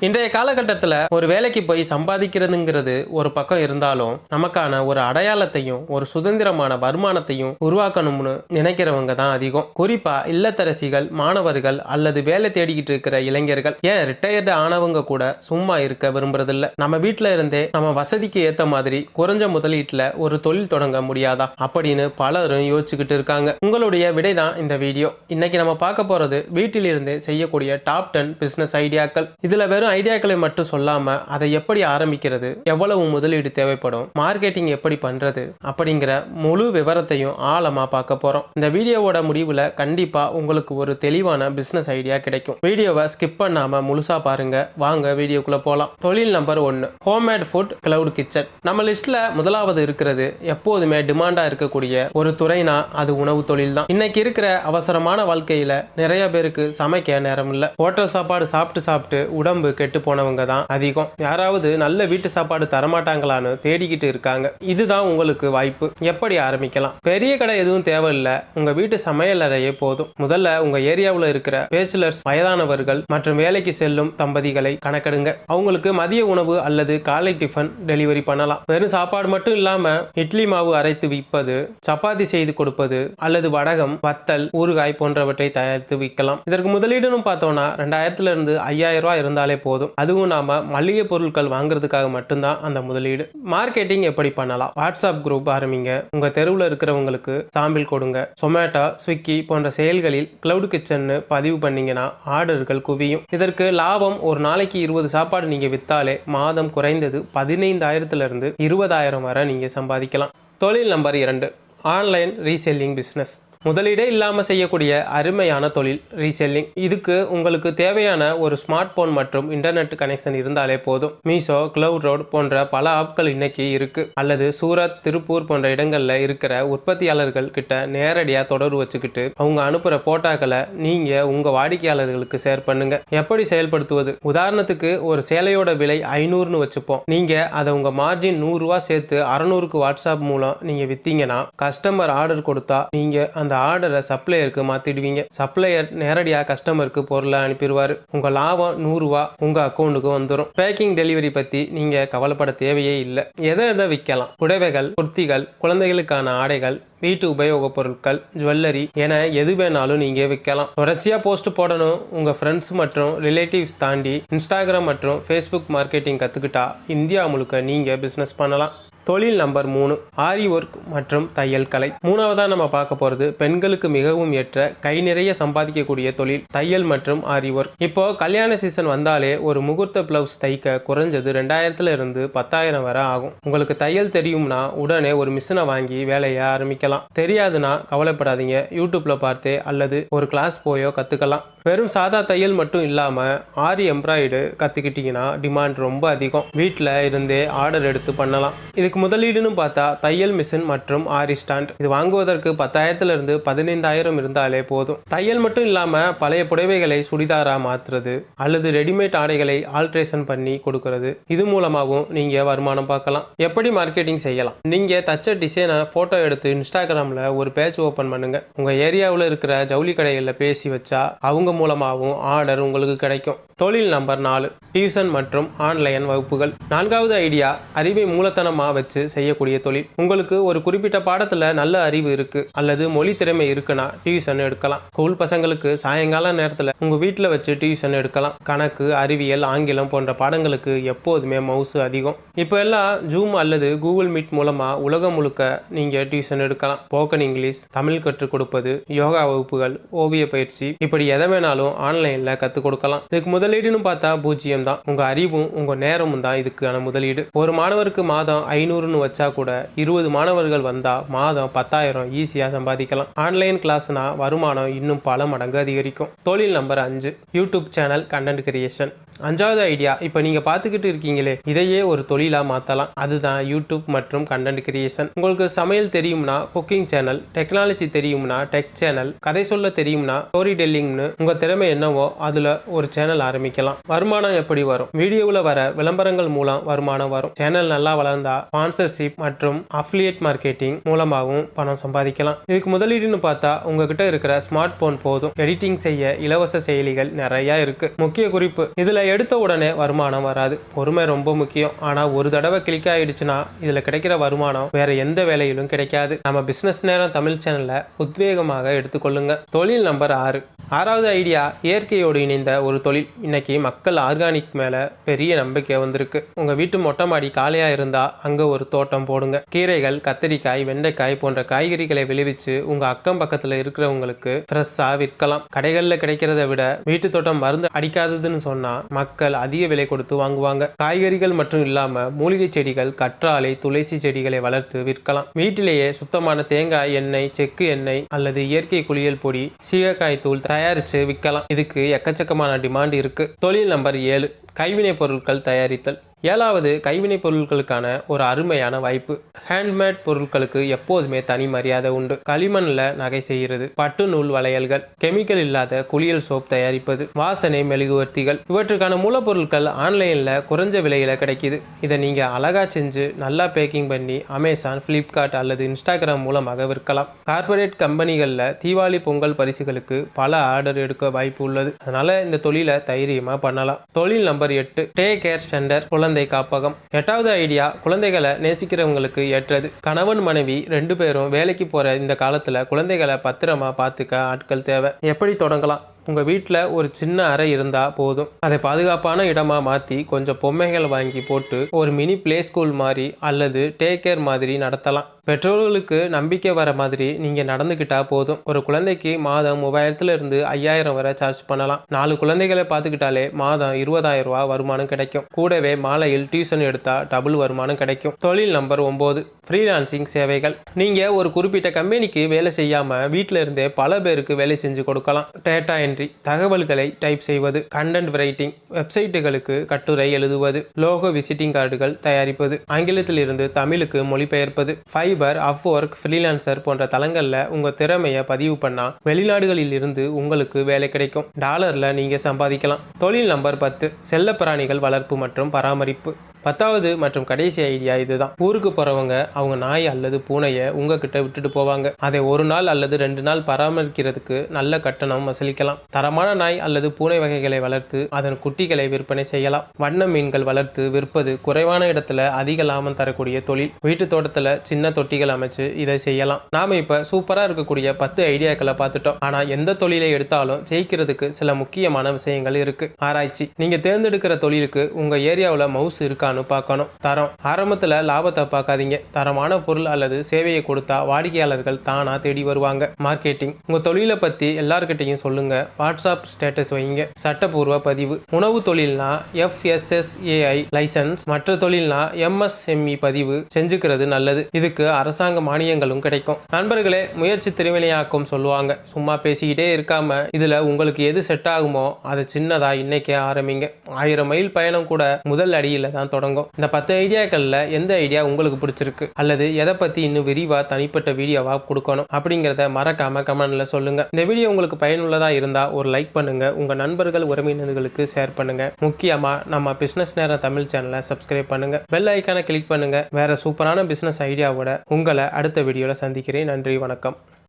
இன்றைய காலகட்டத்தில் ஒரு வேலைக்கு போய் சம்பாதிக்கிறதுங்கிறது ஒரு பக்கம் இருந்தாலும் நமக்கான ஒரு அடையாளத்தையும் ஒரு சுதந்திரமான வருமானத்தையும் உருவாக்கணும்னு நினைக்கிறவங்க தான் அதிகம். குறிப்பா இல்லத்தரசிகள் மாணவர்கள் அல்லது வேலை தேடிக்கிட்டு இருக்கிற இளைஞர்கள். ஏன் ரிட்டையர்டு ஆனவங்க கூட சும்மா இருக்க விரும்புறதில்ல? நம்ம வீட்டில இருந்தே நம்ம வசதிக்கு ஏத்த மாதிரி குறைஞ்ச முதலீட்டுல ஒரு தொழில் தொடங்க முடியாதா? அப்படின்னு பலரும் யோசிச்சுக்கிட்டு இருக்காங்க. உங்களுடைய விடை தான் இந்த வீடியோ. இன்னைக்கு நம்ம பார்க்க போறது வீட்டிலிருந்தே செய்யக்கூடிய டாப் டென் பிசினஸ் ஐடியாக்கள் இதுல வெறும் ஐடியாக்களை மட்டும் சொல்லாம அதை எப்படி ஆரம்பிக்கிறது? எவ்வளவு முதலீடு தேவைப்படும்? மார்க்கெட்டிங் எப்படி பண்றது? அப்படிங்கிற முழு விவரத்தையும் ஆழமா பார்க்க போறோம். இந்த வீடியோவோட முடிவுல கண்டிப்பா உங்களுக்கு ஒரு தெளிவான பிசினஸ் ஐடியா கிடைக்கும். வீடியோவை ஸ்கிப் பண்ணாம முழுசா பாருங்க. வாங்க வீடியோக்குள்ள போலாம். தொழில் நம்பர் ஒன்னு ஹோம்மேட் ஃபுட் கிளவுட் கிச்சன் நம்ம லிஸ்ட்ல முதலாவது இருக்கிறது எப்போதுமே டிமாண்டா இருக்கக்கூடிய ஒரு துறைனா அது உணவு தொழில் தான். இன்னைக்கு இருக்கிற அவசரமான வாழ்க்கையில நிறைய பேருக்கு சமைக்க நேரம் இல்லை. ஹோட்டல் சாப்பாடு சாப்பிட்டு சாப்பிட்டு உடம்பு கெட்டு போனவங்க தான் அதிகம். யாராவது நல்ல வீட்டு சாப்பாடு தரமாட்டாங்களான்னு தேடிக்கிட்டு இருக்காங்க. இதுதான் உங்களுக்கு வாய்ப்பு. எப்படி ஆரம்பிக்கலாம்? பெரிய கடை எதுவும் தேவையில்லை. உங்க வீட்டு சமையல் அறையே போதும். முதல்ல உங்க ஏரியாவில் இருக்கிற பேச்சுலர்ஸ் வயதானவர்கள் மற்றும் வேலைக்கு செல்லும் தம்பதிகளை கணக்கெடுங்க. அவங்களுக்கு மதிய உணவு அல்லது காலை டிஃபன் டெலிவரி பண்ணலாம். வெறும் சாப்பாடு மட்டும் இல்லாம இட்லி மாவு அரைத்து விற்பது சப்பாத்தி செய்து கொடுப்பது அல்லது வடகம் வத்தல் ஊறுகாய் போன்றவற்றை தயாரித்து விற்கலாம் இதற்கு முதலீடுன்னு பார்த்தோம்னா ரெண்டாயிரத்துல இருந்து ஐயாயிரம் ரூபாய் இருந்தாலே போதும். அதுவும் நாம மளிகை பொருட்கள் வாங்குறதுக்காக மட்டும்தான் அந்த முதலீடு. மார்க்கெட்டிங் எப்படி பண்ணலாம்? வாட்ஸ்அப் குரூப் ஆரம்பிங்க. உங்க தெருவில் இருக்கிறவங்களுக்கு சாம்பிள் கொடுங்க. சொமேட்டோ ஸ்விக்கி போன்ற செயல்களில் கிளவுட் கிச்சன்னு பதிவு பண்ணீங்கன்னா ஆர்டர்கள் குவியும். இதற்கு லாபம் ஒரு நாளைக்கு இருபது சாப்பாடு நீங்க வித்தாலே மாதம் குறைந்தது பதினைந்தாயிரத்துல இருந்து இருபதாயிரம் வரை நீங்க சம்பாதிக்கலாம். தொழில் நம்பர் இரண்டு. ஆன்லைன் ரீசெல்லிங் பிஸ்னஸ் முதலீடே இல்லாமல் செய்யக்கூடிய அருமையான தொழில் ரீசெல்லிங் இதுக்கு உங்களுக்கு தேவையான ஒரு ஸ்மார்ட் போன் மற்றும் இன்டர்நெட் கனெக்ஷன் இருந்தாலே போதும். மீஷோ கிளவுட் ரோட் போன்ற பல ஆப்கள் இன்னைக்கு இருக்கு. அல்லது சூரத் திருப்பூர் போன்ற இடங்களில் இருக்கிற உற்பத்தியாளர்கள் கிட்ட நேரடியாக தொடர்பு வச்சுக்கிட்டு அவங்க அனுப்புகிற போட்டாக்களை நீங்க உங்க வாடிக்கையாளர்களுக்கு ஷேர் பண்ணுங்க. எப்படி செயல்படுத்துவது? உதாரணத்துக்கு ஒரு சேலையோட விலை ஐநூறுன்னு வச்சுப்போம். நீங்க அதை உங்க மார்ஜின் நூறுரூவா சேர்த்து அறநூறுக்கு வாட்ஸ்அப் மூலம் நீங்க வித்தீங்கன்னா கஸ்டமர் ஆர்டர் கொடுத்தா நீங்க அந்த ஆர்டரை சப்ளையருக்கு மாத்திடுவீங்க. சப்ளையர் நேரடியாக கஸ்டமருக்கு பொருளை அனுப்பிடுவார் உங்க லாபம் நூறுரூவா உங்க அக்கௌண்ட்டுக்கு வந்துடும் பேக்கிங் டெலிவரி பத்தி நீங்க கவலைப்பட தேவையே இல்லை. எதை எதை விற்கலாம் புடவைகள் குர்த்திகள் குழந்தைகளுக்கான ஆடைகள் வீட்டு உபயோகப் பொருட்கள் ஜுவல்லரி என எது வேணாலும் நீங்க விற்கலாம் தொடர்ச்சியா போஸ்ட் போடணும். உங்க ஃப்ரெண்ட்ஸ் மற்றும் ரிலேட்டிவ்ஸ் தாண்டி இன்ஸ்டாகிராம் மற்றும் ஃபேஸ்புக் மார்க்கெட்டிங் கத்துக்கிட்டா இந்தியா முழுக்க நீங்க பிசினஸ் பண்ணலாம். தொழில் நம்பர் மூணு ஆரி ஒர்க் மற்றும் தையல் கலை. மூணாவதாக நம்ம பார்க்க போகிறது பெண்களுக்கு மிகவும் ஏற்ற கை நிறைய சம்பாதிக்கக்கூடிய தொழில் தையல் மற்றும் ஆரி ஒர்க் இப்போ கல்யாண சீசன் வந்தாலே ஒரு முகூர்த்த பிளவுஸ் தைக்க குறைஞ்சது ரெண்டாயிரத்துல இருந்து பத்தாயிரம் வரை ஆகும். உங்களுக்கு தையல் தெரியும்னா உடனே ஒரு மிஷினை வாங்கி வேலையை ஆரம்பிக்கலாம். தெரியாதுன்னா கவலைப்படாதீங்க. யூடியூப்ல பார்த்தே அல்லது ஒரு கிளாஸ் போயோ கற்றுக்கலாம் வெறும் சாதா தையல் மட்டும் இல்லாமல் ஆரி எம்ப்ராய்டு கற்றுக்கிட்டிங்கன்னா டிமாண்ட் ரொம்ப அதிகம். வீட்டில் இருந்தே ஆர்டர் எடுத்து பண்ணலாம். இதுக்கு முதலீடுன்னு பார்த்தா தையல் மிஷின் மற்றும் ஆரி ஸ்டாண்ட். இது வாங்குவதற்கு பத்தாயிரத்திலிருந்து பதினைந்தாயிரம் இருந்தாலே போதும். தையல் மட்டும் இல்லாமல் பழைய புடவைகளை சுடிதாரா மாற்றுறது அல்லது ரெடிமேட் ஆடைகளை ஆல்ட்ரேஷன் பண்ணி கொடுக்கறது. இது மூலமாகவும் நீங்கள் வருமானம் பார்க்கலாம். எப்படி மார்க்கெட்டிங் செய்யலாம்? நீங்கள் தச்ச டிசைனை ஃபோட்டோ எடுத்து இன்ஸ்டாகிராமில் ஒரு பேஜ் ஓப்பன் பண்ணுங்க. உங்கள் ஏரியாவில் இருக்கிற ஜவுளி கடைகளில் பேசி வச்சா அவங்க மூலமாகவும் ஆர்டர் உங்களுக்கு கிடைக்கும். தொழில் நம்பர் நாலு டியூஷன் மற்றும் ஆன்லைன் வகுப்புகள். நான்காவது ஐடியா அறிவை மூலத்தனமாக வச்சு செய்யக்கூடிய தொழில். உங்களுக்கு ஒரு குறிப்பிட்ட பாடத்தில் நல்ல அறிவு இருக்கு அல்லது மொழி திறமை இருக்குன்னா டியூஷன் எடுக்கலாம். ஸ்கூல் பசங்களுக்கு சாயங்கால நேரத்தில் உங்கள் வீட்டில் வச்சு டியூஷன் எடுக்கலாம். கணக்கு அறிவியல் ஆங்கிலம் போன்ற பாடங்களுக்கு எப்போதுமே மவுசு அதிகம். இப்போ எல்லாம் ஜூம் அல்லது கூகுள் மீட் மூலமாக உலகம் முழுக்க நீங்கள் டியூஷன் எடுக்கலாம். போக்கன் இங்கிலீஷ் தமிழ் கற்றுக் கொடுப்பது யோகா வகுப்புகள் ஓவிய பயிற்சி இப்படி எதை வேணாலும் ஆன்லைனில் கற்றுக் கொடுக்கலாம். இதுக்கு முதலீடுன்னு பார்த்தா பூஜ்ஜியம் தான் உங்கள் அறிவும் உங்கள் நேரமும் தான் இதுக்கான முதலீடு. ஒரு மாணவருக்கு மாதம் ஐநூறு ஐநூறுன்னு வச்சா கூட இருபது மாணவர்கள் வந்தால் மாதம் பத்தாயிரம் ஈஸியாக சம்பாதிக்கலாம். ஆன்லைன் கிளாஸ்னா வருமானம் இன்னும் பல மடங்கு அதிகரிக்கும். தொழில் நம்பர் அஞ்சு. யூடியூப் சேனல் கண்டென்ட் கிரியேஷன் அஞ்சாவது ஐடியா இப்போ நீங்கள் பார்த்துக்கிட்டு இருக்கீங்களே இதையே ஒரு தொழிலாக மாற்றலாம் அதுதான் யூடியூப் மற்றும் கண்டென்ட் கிரியேஷன் உங்களுக்கு சமையல் தெரியும்னா குக்கிங் சேனல் டெக்னாலஜி தெரியும்னா டெக் சேனல் கதை சொல்ல தெரியும்னா ஸ்டோரி டெல்லிங்னு உங்கள் திறமை என்னவோ அதில் ஒரு சேனல் ஆரம்பிக்கலாம். வருமானம் எப்படி வரும்? வீடியோவில் வர விளம்பரங்கள் மூலம் வருமானம் வரும். சேனல் நல்லா வளர்ந்தா ஸ்பான்சர்ஷிப் மற்றும் அஃபிலியேட் மார்க்கெட்டிங் மூலமாகவும் பணம் சம்பாதிக்கலாம். இதுக்கு முதலீடுன்னு பார்த்தா உங்ககிட்ட இருக்கிற ஸ்மார்ட் போன் போதும். எடிட்டிங் செய்ய இலவச செயலிகள் நிறைய இருக்கு. முக்கிய குறிப்பு இதுல எடுத்த உடனே வருமானம் வராது. பொறுமை ரொம்ப முக்கியம். ஆனால் ஒரு தடவை கிளிக் ஆகிடுச்சுன்னா இதில் கிடைக்கிற வருமானம் வேற எந்த வேலையிலும் கிடைக்காது. நம்ம பிஸ்னஸ் நேரம் தமிழ் சேனலை உத்வேகமாக எடுத்துக்கொள்ளுங்க. தொழில் நம்பர் ஆறு. ஆறாவது ஐடியா இயற்கையோடு இணைந்த ஒரு தொழில். இன்னைக்கு மக்கள் ஆர்கானிக் மேலே பெரிய நம்பிக்கை வந்திருக்கு. உங்கள் வீட்டு மொட்டை மாடி காலியா இருந்தால் அங்கே ஒரு தோட்டம் போடுங்க. கீரைகள் கத்திரிக்காய் வெண்டைக்காய் போன்ற காய்கறிகளை விளைவிச்சு உங்கள் அக்கம் பக்கத்தில் இருக்கிறவங்களுக்கு ஃப்ரெஷ்ஷாக விற்கலாம். கடைகளில் கிடைக்கிறத விட வீட்டு தோட்டம் மருந்து அடிக்காததுன்னு சொன்னால் மக்கள் அதிக விலை கொடுத்து வாங்குவாங்க. காய்கறிகள் மட்டும் இல்லாம மூலிகை செடிகள் கற்றாழை துளசி செடிகளை வளர்த்து விற்கலாம். வீட்டிலேயே சுத்தமான தேங்காய் எண்ணெய் செக்கு எண்ணெய் அல்லது இயற்கை குளியல் பொடி சீகக்காய் தூள் தயாரித்து விற்கலாம். இதுக்கு எக்கச்சக்கமான டிமாண்ட் இருக்கு. தொழில் நம்பர் ஏழு. கைவினைப் பொருட்கள் தயாரித்தல். ஏழாவது கைவினைப் பொருட்களுக்கான ஒரு அருமையான வாய்ப்பு. ஹேண்ட்மேட் பொருட்களுக்கு எப்போதுமே தனி மரியாதை உண்டு. களிமண்ல நகை செய்கிறது பட்டு நூல் வளையல்கள் கெமிக்கல் இல்லாத குளியல் சோப் தயாரிப்பது வாசனை மெழுகுவர்த்திகள். இவற்றுக்கான மூலப்பொருட்கள் ஆன்லைன்ல குறைஞ்ச விலையில கிடைக்குது. இதை நீங்க அழகா செஞ்சு நல்லா பேக்கிங் பண்ணி அமேசான் ஃப்ளிப்கார்ட் அல்லது இன்ஸ்டாகிராம் மூலமாக விற்கலாம். கார்ப்பரேட் கம்பெனிகளில் தீபாவளி பொங்கல் பரிசுகளுக்கு பல ஆர்டர் எடுக்க வாய்ப்பு உள்ளது. அதனால இந்த தொழிலை தைரியமா பண்ணலாம். தொழில் நம்பர் எட்டு டே கேர் சென்டர் குழந்தை குழந்தை காப்பகம். எட்டாவது ஐடியா குழந்தைகளை நேசிக்கிறவங்களுக்கு ஏற்றது. கணவன் மனைவி ரெண்டு பேரும் வேலைக்கு போற இந்த காலத்துல குழந்தைகளை பத்திரமா பார்த்துக்க ஆட்கள் தேவை. எப்படி தொடங்கலாம்? உங்கள் வீட்டில் ஒரு சின்ன அறை இருந்தால் போதும். அதை பாதுகாப்பான இடமாக மாற்றி கொஞ்சம் பொம்மைகள் வாங்கி போட்டு ஒரு மினி பிளே ஸ்கூல் மாதிரி அல்லது டேக் கேர் மாதிரி நடத்தலாம். பெற்றோர்களுக்கு நம்பிக்கை வர மாதிரி நீங்கள் நடந்துக்கிட்டால் போதும். ஒரு குழந்தைக்கு மாதம் மூவாயிரத்துலேருந்து ஐயாயிரம் வரை சார்ஜ் பண்ணலாம். நாலு குழந்தைகளை பார்த்துக்கிட்டாலே மாதம் இருபதாயிரம் ரூபா வருமானம் கிடைக்கும். கூடவே மாலையில் டியூஷன் எடுத்தால் டபுள் வருமானம் கிடைக்கும். தொழில் நம்பர் ஒம்பது ஃப்ரீலான்சிங் சேவைகள். நீங்கள் ஒரு குறிப்பிட்ட கம்பெனிக்கு வேலை செய்யாமல் வீட்டில் இருந்தே பல பேருக்கு வேலை செஞ்சு கொடுக்கலாம். டேட்டா என் என்ட்ரி தகவல்களை டைப் செய்வது கண்டென்ட் ரைட்டிங் வெப்சைட்டுகளுக்கு கட்டுரை எழுதுவது லோகோ விசிட்டிங் கார்டுகள் தயாரிப்பது ஆங்கிலத்தில் இருந்து தமிழுக்கு மொழிபெயர்ப்பது ஃபைபர் அப்ஒர்க் ஃப்ரீலான்சர் போன்ற தளங்களில் உங்கள் திறமையை பதிவு பண்ணா வெளிநாடுகளில் இருந்து உங்களுக்கு வேலை கிடைக்கும். டாலர்ல நீங்கள் சம்பாதிக்கலாம். தொழில் நம்பர் பத்து செல்லப்பிராணிகள் வளர்ப்பு மற்றும் பராமரிப்பு. பத்தாவது மற்றும் கடைசி ஐடியா இதுதான். ஊருக்கு போறவங்க அவங்க நாய் அல்லது பூனையை உங்ககிட்ட விட்டுட்டு போவாங்க. அதை ஒரு நாள் அல்லது ரெண்டு நாள் பராமரிக்கிறதுக்கு நல்ல கட்டணம் வசூலிக்கலாம். தரமான நாய் அல்லது பூனை வகைகளை வளர்த்து அதன் குட்டிகளை விற்பனை செய்யலாம். வண்ண மீன்கள் வளர்த்து விற்பது குறைவான இடத்துல அதிக லாபம் தரக்கூடிய தொழில். வீட்டு தோட்டத்துல சின்ன தொட்டிகள் அமைச்சு இதை செய்யலாம். நாம இப்ப சூப்பரா இருக்கக்கூடிய பத்து ஐடியாக்களை பார்த்துட்டோம். ஆனா எந்த தொழிலை எடுத்தாலும் ஜெயிக்கிறதுக்கு சில முக்கியமான விஷயங்கள் இருக்கு. ஆராய்ச்சி. நீங்க தேர்ந்தெடுக்கிற தொழிலுக்கு உங்க ஏரியாவில் மவுஸ் இருக்கான்னு பார்க்கணும். தரம். ஆரம்பத்தில் லாபத்தை பார்க்காதீங்க. தரமான பொருள் அல்லது சேவையை கொடுத்தா வாடிக்கையாளர்கள் தானாக தேடி வருவாங்க. மார்க்கெட்டிங். உங்கள் தொழிலை பற்றி எல்லார்கிட்டையும் சொல்லுங்க. வாட்ஸ்அப் ஸ்டேட்டஸ் வைங்க. சட்டப்பூர்வ பதிவு. உணவு தொழில்னா எஃப்எஸ்எஸ்ஏஐ லைசன்ஸ். மற்ற தொழில்னா எம்எஸ்எம்இ பதிவு. செஞ்சுக்கிறது நல்லது. இதுக்கு அரசாங்க மானியங்களும் கிடைக்கும். நண்பர்களே முயற்சி திருவினையாக்கும் சொல்லுவாங்க. சும்மா பேசிக்கிட்டே இருக்காம இதுல உங்களுக்கு எது செட் ஆகுமோ அதை சின்னதா இன்னைக்கே ஆரம்பிங்க. ஆயிரம் மைல் பயணம் கூட முதல் அடியில் தான் தொடங்கும். இந்த பத்து ஐடியாக்கள்ல எந்த ஐடியா உங்களுக்கு பிடிச்சிருக்கு? அல்லது எதை பத்தி இன்னும் விரிவா தனிப்பட்ட வீடியோவா கொடுக்கணும்? அப்படிங்கிறத மறக்காம கமெண்ட்ல சொல்லுங்க. இந்த வீடியோ உங்களுக்கு பயனுள்ளதா இருந்தா ஒரு லைக் பண்ணுங்க. உங்க நண்பர்கள் உறவினர்களுக்கு ஷேர் பண்ணுங்க. முக்கியமா நம்ம பிசினஸ் நேரம் தமிழ் சேனலை சப்ஸ்கிரைப் பண்ணுங்க. பெல் ஐக்கானை கிளிக் பண்ணுங்க. வேற சூப்பரான பிசினஸ் ஐடியாவோட உங்களை அடுத்த வீடியோல சந்திக்கிறேன். நன்றி வணக்கம்.